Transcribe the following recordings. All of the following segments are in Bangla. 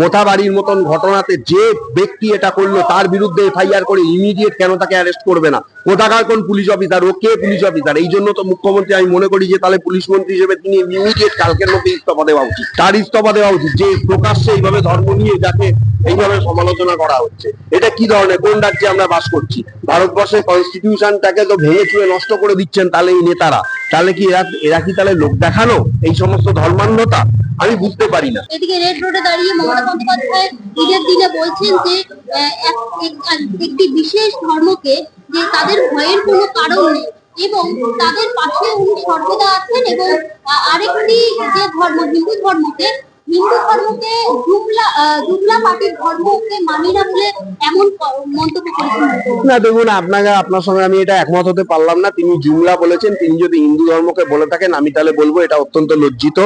মোথাবাড়ির মতন ঘটনাতে যে ব্যক্তি এটা করল, তার বিরুদ্ধে এফআইআর করে ইমিডিয়েট কেন তাকে অ্যারেস্ট করবে না? কোথাকার কোন পুলিশ অফিসার ও কে পুলিশ অফিসার এই জন্য তো মুখ্যমন্ত্রী, আমি মনে করি যে তাহলে পুলিশ মন্ত্রী হিসেবে তিনি ইমিডিয়েট কালকের মধ্যে ইস্তফা দেওয়া উচিত। তার ইস্তফা দেওয়া উচিত, যে প্রকাশ্যে এইভাবে ধর্ম নিয়ে যাকে এইভাবে সমালোচনা করা হচ্ছে। এটা কি ধরনের, কোন রাজ্যে আমরা বাস করছি? ভারতবর্ষের কনস্টিটিউশনটাকে তো ভেঙে চুয়ে নষ্ট করে দিচ্ছেন তাহলে এই নেতারা। তাহলে কি এরা এরা কি তাহলে লোক দেখানো? এই সমস্ত ধর্মান্ধতা? আমি বুঝতে পারি না। এদিকে রেড রোডে দাঁড়িয়ে মমতা বন্দ্যোপাধ্যায় ঈদের দিনে বলছেন যে একটি বিশেষ ধর্মকে যে তাদের ভয়ের কোনো কারণ নেই এবং তাদের পাশে উনি সর্বদা আছেন এবং আরেকটি যে ধর্ম হিন্দু ধর্মকে হিন্দু ধর্মকে জুমলা আহ, জুমলা পার্টির ধর্মকে মানি না বলে এমন মন্তব্য করেছেন। না দেখুন আপনাকে আপনার সঙ্গে আমি এটা একমত হতে পারলাম না। তিনি জুমলা বলেছেন তিনি যদি হিন্দু ধর্মকে বলে থাকেন আমি তাহলে বলব এটা অত্যন্ত লজ্জিত।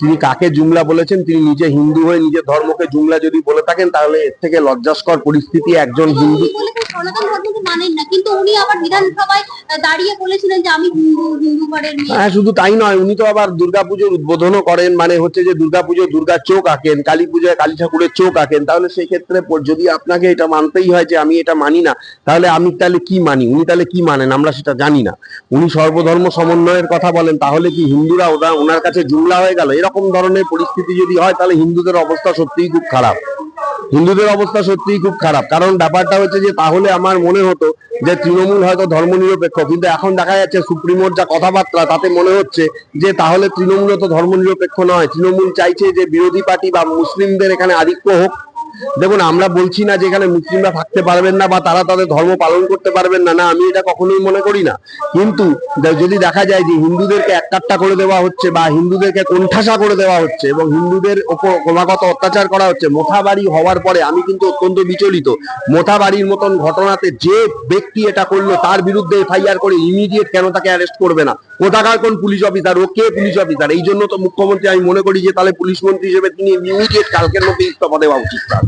তিনি কাকে জুমলা বলেছেন? তিনি নিজে হিন্দু হয়ে নিজের ধর্মকে জুমলা যদি বলে থাকেন তাহলে এর থেকে লজ্জাস্কর পরিস্থিতি একজন হিন্দু হ্যাঁ শুধু তাই নয় উনি তো আবার দুর্গাপুজোর উদ্বোধনও করেন মানে হচ্ছে যে দুর্গাপুজো দুর্গার চোখ আঁকেন কালী পুজোয় কালী ঠাকুরের চোখ আঁকেন তাহলে সেই ক্ষেত্রে যদি আপনাকে এটা মানতেই হয় যে আমি এটা মানি না তাহলে আমি তাহলে কি মানি? উনি তাহলে কি মানেন? আমরা সেটা জানি না। উনি সর্বধর্ম সমন্বয়ের কথা বলেন তাহলে কি হিন্দুরা ওরা ওনার কাছে জুমলা হয়ে গেল? এরকম ধরনের পরিস্থিতি যদি হয়, তাহলে হিন্দুদের অবস্থা সত্যিই খুব খারাপ। হিন্দুদের অবস্থা সত্যিই খুব খারাপ। কারণ ব্যাপারটা হচ্ছে যে, তাহলে আমার মনে হতো যে, তৃণমূল হয়তো ধর্ম নিরপেক্ষ কিন্তু এখন দেখা যাচ্ছে সুপ্রিমোর যা কথাবার্তা, তাতে মনে হচ্ছে যে, তাহলে তৃণমূল তো ধর্মনিরপেক্ষ নয়। তৃণমূল চাইছে যে, বিরোধী পার্টি বা মুসলিমদের এখানে আধিক্য হোক। দেখুন, আমরা বলছি না যে এখানে মুসলিমরা থাকতে পারবেন না বা তারা তাদের ধর্ম পালন করতে পারবেন না না, আমি এটা কখনোই মনে করি না। কিন্তু যদি দেখা যায় যে হিন্দুদেরকে এককাট্টা করে দেওয়া হচ্ছে বা হিন্দুদেরকে কোণঠাসা করে দেওয়া হচ্ছে এবং হিন্দুদের ওপর ক্রমাগত অত্যাচার করা হচ্ছে, মোথাবাড়ি হওয়ার পরে আমি কিন্তু অত্যন্ত বিচলিত। মোথাবাড়ির মতন ঘটনাতে যে ব্যক্তি এটা করল, তার বিরুদ্ধে এফআইআর করে ইমিডিয়েট কেন তাকে অ্যারেস্ট করবে না? কোথাকার কোন পুলিশ অফিসার ও কে পুলিশ অফিসার এই জন্য তো মুখ্যমন্ত্রী, আমি মনে করি যে তাহলে পুলিশ মন্ত্রী হিসেবে তিনি ইমিডিয়েট কালকের মধ্যে ইস্তফা দেওয়া উচিত তার।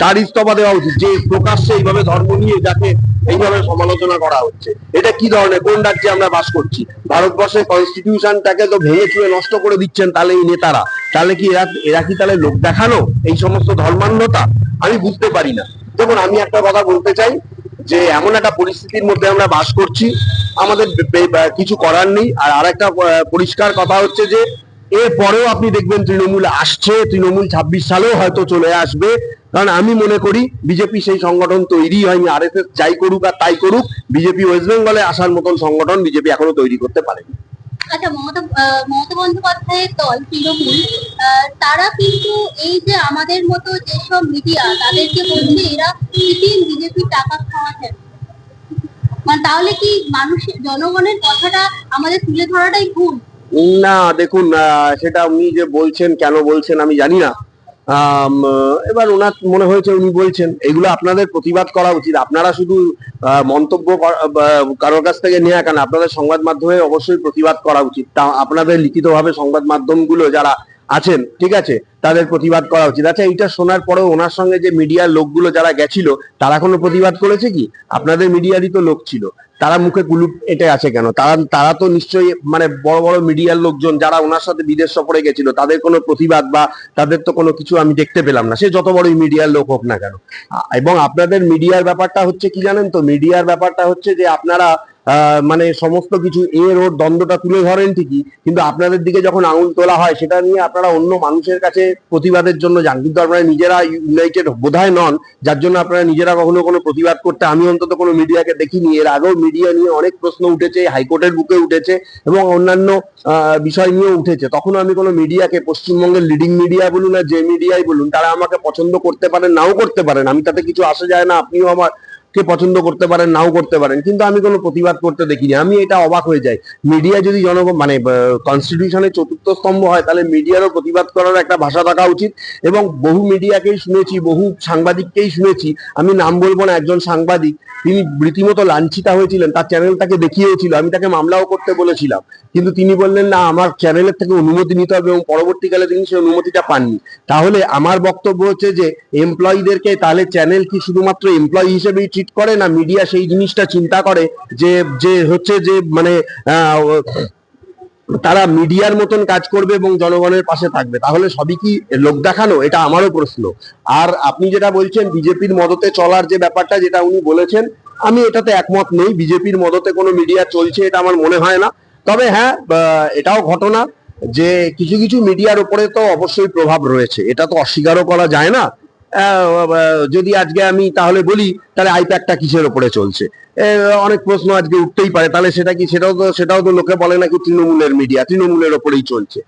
তার ইস্তফা দেওয়া উচিত। যে প্রকাশ্যে এইভাবে ধর্ম নিয়ে যাকে এইভাবে সমালোচনা করা হচ্ছে, এটা কি ধরনের, কোন রাজ্যে আমরা বাস করছি? ভারতবর্ষের কনস্টিটিউশনটাকে তো ভেঙে চুয়ে নষ্ট করে দিচ্ছেন তাহলে এই নেতারা। তাহলে কি এরা এরা কি তাহলে লোক দেখানো? এই সমস্ত ধর্মান্ধতা? আমি বুঝতে পারি না। দেখুন, আমি একটা কথা বলতে চাই, যে এমন একটা পরিস্থিতির মধ্যে আমরা বাস করছি, আমাদের কিছু করার নেই। আর আরেকটা পরিষ্কার কথা হচ্ছে যে, এরপরেও আপনি দেখবেন তৃণমূল আসছে, তৃণমূল ছাব্বিশ সালেও হয়তো চলে আসবে। কারণ আমি মনে করি বিজেপি সেই সংগঠন তৈরি হয়নি আর এস যাই করুক আর তাই করুক বিজেপি ওয়েস্ট বেঙ্গলে আসার মতন সংগঠন বিজেপি এখনও তৈরি করতে পারেনি। আচ্ছা মমতা মমতা বন্দ্যোপাধ্যায়ের দল তৃণমূল তারা কিন্তু এই যে আমাদের মতো যেসব মিডিয়া তাদেরকে বলছে এরা সিপিএম বিজেপি টাকা খাওয়াচ্ছেন মানে তাহলে কি মানুষের জনগণের কথাটা আমাদের তুলে ধরাটাই ভুল? না দেখুন সেটা উনি যে বলছেন কেন বলছেন আমি জানি না। এবার ওনার মনে হয়েছে উনি বলছেন, এগুলো আপনাদের প্রতিবাদ করা উচিত। আপনারা শুধু মন্তব্য কারোর কাছ থেকে নেওয়া কেন? আপনাদের সংবাদ মাধ্যমে অবশ্যই প্রতিবাদ করা উচিত। তা আপনাদের লিখিতভাবে সংবাদ মাধ্যমগুলো যারা আছেন, ঠিক আছে? তাদের প্রতিবাদ করা উচিত। আচ্ছা এইটা শোনার পরেও ওনার সঙ্গে যে মিডিয়ার লোকগুলো যারা গেছিল, তারা কোনো প্রতিবাদ করেছে কি? আপনাদের মিডিয়ারই তো লোক ছিল। তারা মুখে কুলুপ এটে আছে কেন? তারা তারা তো নিশ্চয়ই মানে বড় বড় মিডিয়ার লোকজন যারা ওনার সাথে বিদেশ সফরে গেছিল, তাদের কোনো প্রতিবাদ বা তাদের তো কোনো কিছু আমি দেখতে পেলাম না। সে যত বড়ই মিডিয়ার লোক হোক না কেন। এবং আপনাদের মিডিয়ার ব্যাপারটা হচ্ছে কি জানেন তো? মিডিয়ার ব্যাপারটা হচ্ছে যে আপনারা মানে সমস্ত কিছু এর ওর দ্বন্দ্বটা তুলে ধরেন ঠিকই, কিন্তু আপনাদের দিকে যখন আঙুল তোলা হয়, সেটা নিয়ে আপনারা অন্য মানুষের কাছে প্রতিবাদের জন্য যান। কিন্তু আপনারা নিজেরা ইউনাইটেড বোধহয় নন, যার জন্য আপনারা নিজেরা কখনো কোনো প্রতিবাদ করতে, আমি অন্তত কোনো মিডিয়াকে দেখিনি। এর আগেও মিডিয়া নিয়ে অনেক প্রশ্ন উঠেছে, হাইকোর্টের বুকে উঠেছে এবং অন্যান্য বিষয় নিয়েও উঠেছে। তখন আমি কোনো মিডিয়াকে, পশ্চিমবঙ্গের লিডিং মিডিয়া বলুন আর যে মিডিয়াই বলুন, তারা আমাকে পছন্দ করতে পারেন, নাও করতে পারেন। আমি তাতে কিছু আসে যায় না, আপনিও আমার কে পছন্দ করতে পারেন, নাও করতে পারেন। কিন্তু আমি কোনো প্রতিবাদ করতে দেখিনি আমি এটা অবাক হয়ে যাই। মিডিয়া যদি জনগণ মানে কনস্টিটিউশনের চতুর্থ স্তম্ভ হয়, তাহলে মিডিয়ারও প্রতিবাদ করার একটা ভাষা থাকা উচিত। এবং বহু মিডিয়াকেই শুনেছি, বহু সাংবাদিককেই শুনেছি। আমি নাম বলব না, একজন সাংবাদিক। তিনি রীতিমতো লাঞ্ছিতা হয়েছিলেন। তার চ্যানেলটাকে দেখিয়েছিল। আমি তাকে মামলাও করতে বলেছিলাম। কিন্তু তিনি বললেন, না, আমার চ্যানেলের থেকে অনুমতি নিতে হবে এবং পরবর্তীকালে তিনি সেই অনুমতিটা পাননি। তাহলে আমার বক্তব্য হচ্ছে যে এমপ্লয়ীদেরকে তাহলে চ্যানেল কি শুধুমাত্র এমপ্লয়ি হিসেবেই ট্রিট করে না মিডিয়া সেই জিনিসটা চিন্তা করে যে যে হচ্ছে যে মানে তারা মিডিয়ার মতন কাজ করবে এবং জনগণের পাশে থাকবে। তাহলে সবই কি লোক দেখানো? এটা আমারও প্রশ্ন। আর আপনি যেটা বলছেন, বিজেপির মদতে চলার যে ব্যাপারটা যেটা উনি বলেছেন, আমি এটাতে একমত নেই। বিজেপির মদতে কোনো মিডিয়া চলছে, এটা আমার মনে হয় না। তবে হ্যাঁ এটাও ঘটনা যে কিছু কিছু মিডিয়ার উপরে তো অবশ্যই প্রভাব রয়েছে। এটা তো অস্বীকারও করা যায় না। যদি আজকে আমি তাহলে বলি, তাহলে আইপ্যাকটা কিসের ওপরে চলছে? অনেক প্রশ্ন আজকে উঠতেই পারে, তাহলে সেটা কি, সেটাও তো সেটাও তো লোকে বলে নাকি তৃণমূলের মিডিয়া তৃণমূলের ওপরেই চলছে।